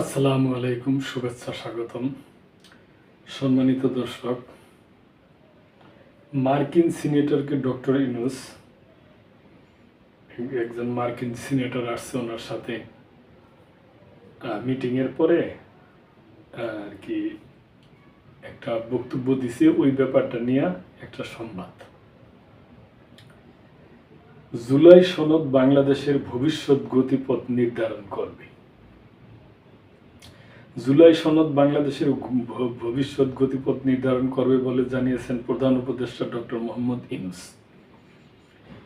আসসালামু আলাইকুম, শুভেচ্ছা স্বাগতম। সম্মানিত দর্শক, মার্কিন সিনেটরকে ডক্টর ইনুস একজন মার্কিন সিনেটর আসছে ওনার সাথে মিটিংয়ের পরে আর কি একটা বক্তব্য দিছে ওই ব্যাপারটা নিয়ে একটা সংবাদ। জুলাই সনদ বাংলাদেশের ভবিষ্যৎ গতিপথ নির্ধারণ করবে। জুলাই সনদ বাংলাদেশের ভবিষ্যৎ গতিপথ নির্ধারণ করবে বলে জানিয়েছেন প্রধান উপদেষ্টা ডক্টর মোহাম্মদ ইনুস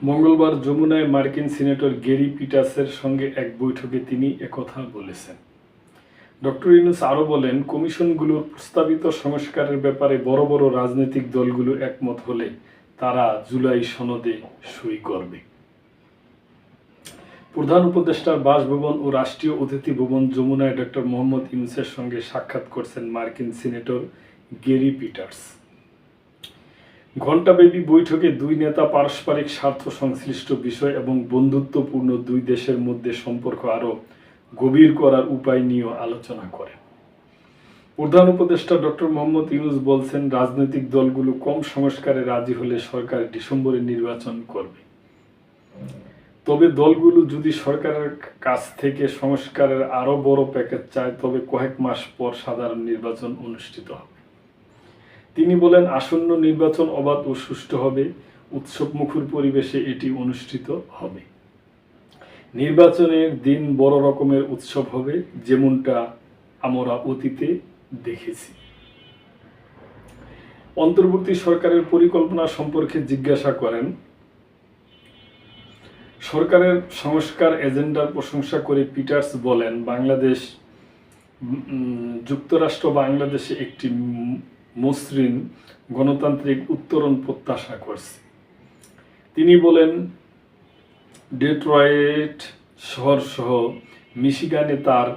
মঙ্গলবার যমুনায় মার্কিন সিনেটর গেরি পিটাসের সঙ্গে এক বৈঠকে তিনি একথা বলেছেন। ডক্টর ইনুস আরও বলেন কমিশনগুলোর প্রস্তাবিত সংস্কারের ব্যাপারে বড় বড় রাজনৈতিক দলগুলো একমত হলে তারা জুলাই সনদে সই করবে। প্রধান উপদেষ্টার বাসভবন ও রাষ্ট্রীয় অতিথি ভবন যমুনায় ডক্টর মোহাম্মদ ইউনুসের সঙ্গে সাক্ষাৎ করছেন মার্কিন সিনেটর গেরি পিটার্স। ঘণ্টাব্যাপী বৈঠকে দুই নেতা পারস্পরিক স্বার্থ সংশ্লিষ্ট বিষয় এবং বন্ধুত্বপূর্ণ দুই দেশের মধ্যে সম্পর্ক আরও গভীর করার উপায় নিয়েও আলোচনা করেন। প্রধান উপদেষ্টা ডক্টর মোহাম্মদ ইউনুস বলছেন, রাজনৈতিক দলগুলো কম সংস্কারে রাজি হলে সরকার ডিসেম্বরে নির্বাচন করবে। তবে দলগুলো যদি সরকারের কাছ থেকে সংস্কারের আরও বড় প্যাকেজ চায়, তবে কয়েক মাস পর সাধারণ নির্বাচন অনুষ্ঠিত হবে। তিনি বলেন, আসন্ন নির্বাচন অবাধ ও সুষ্ঠু হবে। উৎসব মুখর পরিবেশে এটি অনুষ্ঠিত হবে। নির্বাচনের দিন বড় রকমের উৎসব হবে, যেমনটা আমরা অতীতে দেখেছি। অন্তর্বর্তী সরকারের পরিকল্পনা সম্পর্কে জিজ্ঞাসা করেন সরকারের সংস্কার এজেন্ডার প্রশংসা করে পিটার্স বলেন, বাংলাদেশ যুক্তরাষ্ট্র বাংলাদেশে একটি মসৃণ গণতান্ত্রিক উত্তরণ প্রত্যাশা করছে। তিনি বলেন, ডেট্রয়েট শহর সহ মিশিগানে তার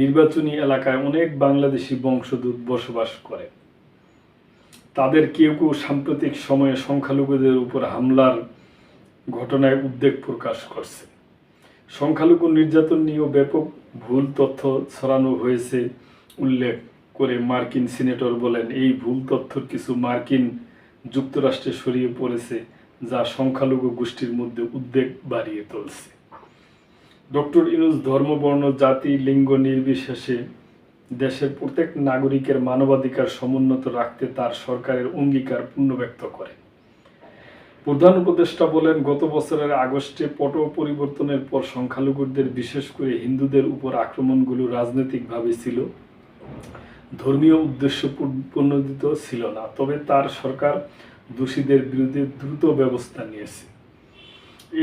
নির্বাচনী এলাকায় অনেক বাংলাদেশি বংশদূত বসবাস করে। তাদের কেউ কেউ সাম্প্রতিক সময়ে সংখ্যালঘুদের উপর হামলার ঘটনায় উদ্বেগ প্রকাশ করছে। সংখ্যালঘু নির্যাতন নিয়েও ব্যাপক ভুল তথ্য ছড়ানো হয়েছে, উল্লেখ করে মার্কিন সিনেটর বলেন। এই ভুল তথ্যর কিছু মার্কিন যুক্তরাষ্ট্রে সরিয়ে পড়েছে, যা সংখ্যালঘু গোষ্ঠীর মধ্যে উদ্বেগ বাড়িয়ে তুলছে। ডক্টর ইনুস ধর্ম, বর্ণ, জাতি, লিঙ্গ নির্বিশেষে দেশের প্রত্যেক নাগরিকের মানবাধিকার সমুন্নত রাখতে তার সরকারের অঙ্গীকার পূর্ণ ব্যক্ত করে প্রধান উপদেষ্টা বলেন, গত বছরের আগস্টে পট পরিবর্তনের পর সংখ্যালঘুদের, বিশেষ করে হিন্দুদের উপর আক্রমণগুলো রাজনৈতিকভাবে ছিল। ধর্মীয় উদ্দেশ্য প্রণোদিত ছিল না, তবে তার সরকার দোষীদের বিরুদ্ধে দ্রুত ব্যবস্থা নিয়েছে।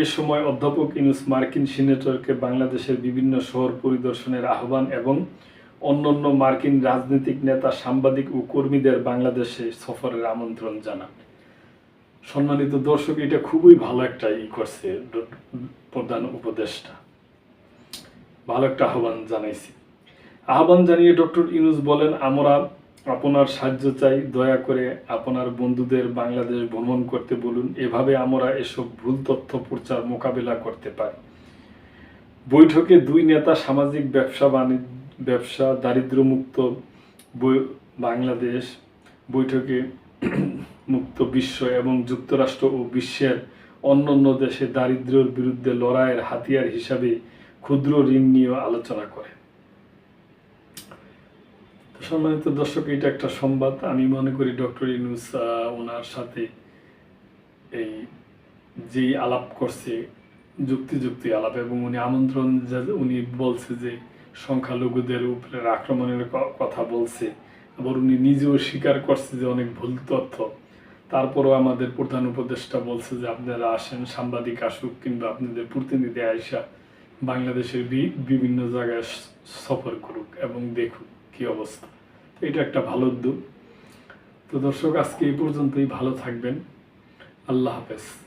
এ সময় অধ্যাপক ইনুস মার্কিন সিনেটরকে বাংলাদেশের বিভিন্ন শহর পরিদর্শনের আহ্বান এবং অন্যান্য মার্কিন রাজনৈতিক নেতা, সাংবাদিক ও কর্মীদের বাংলাদেশে সফরের আমন্ত্রণ জানান। সম্মানিত দর্শক, এটা খুবই ভালো একটা ই করছে প্রধান উপদেষ্টা। ভালো একটা আহ্বান জানাইছি। আহ্বান জানিয়ে ডক্টর ইউনুস বলেন, আমরা আপনার সাহায্য চাই, দয়া করে আপনার বন্ধুদের বাংলাদেশ ভ্রমণ করতে বলুন। এভাবে আমরা এসব ভুল তথ্য প্রচার মোকাবেলা করতে পারি। বৈঠকে দুই নেতা সামাজিক ব্যবসা বাণিজ্য, ব্যবসা দারিদ্র্যমুক্ত বই- বাংলাদেশ বৈঠকে মুক্ত বিশ্ব এবং যুক্তরাষ্ট্র ও বিশ্বের অন্যান্য দেশে দারিদ্র্যের বিরুদ্ধে লড়াইয়ের হাতিয়ার হিসাবে ক্ষুদ্র ঋণ নিয়েও আলোচনা করে। সম্মানিত দর্শক, এটা একটা সংবাদ। আমি মনে করি ডক্টর ইনুস ওনার সাথে এই যেই আলাপ করছে, যুক্তি যুক্তি আলাপ, এবং উনি আমন্ত্রণ উনি বলছে যে সংখ্যালঘুদের উপরে আক্রমণের কথা বলছে। আবার উনি নিজেও স্বীকার করছে যে অনেক ভুল তথ্য। তারপরও আমাদের প্রধান উপদেষ্টা বলছে যে আপনারা আসেন, সাংবাদিক আসুক কিংবা আপনাদের প্রতিনিধি আয়সা বাংলাদেশের বিভিন্ন জায়গায় সফর করুক এবং দেখুক কি অবস্থা। এটা একটা ভালো উদ্যোগ। তো দর্শক, আজকে এই পর্যন্তই। ভালো থাকবেন। আল্লাহ হাফেজ।